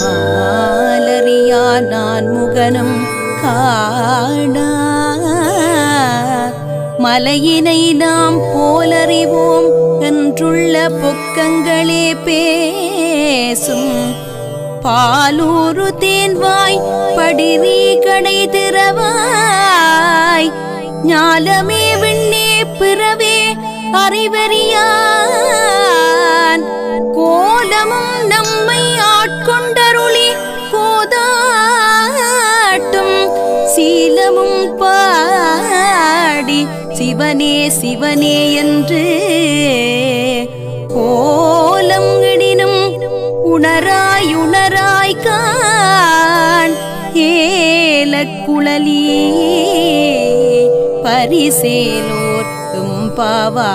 பாலறியா நான் முகனும் காடா மலையினை நாம் போலறிவோம் என்றுள்ள பொக்கங்களே பேசும். பாலூரு தேன்வாய் படிரி கடை திறவாய். ஞாலமே விண்ணே பிறவே அறிவறியான் சீலமும் பாடி சிவனே சிவனே என்று கோலம் இடினும் உணராய் உணராய் கான் ஏலக்குழலி பரிசேலோர் தும்பாவா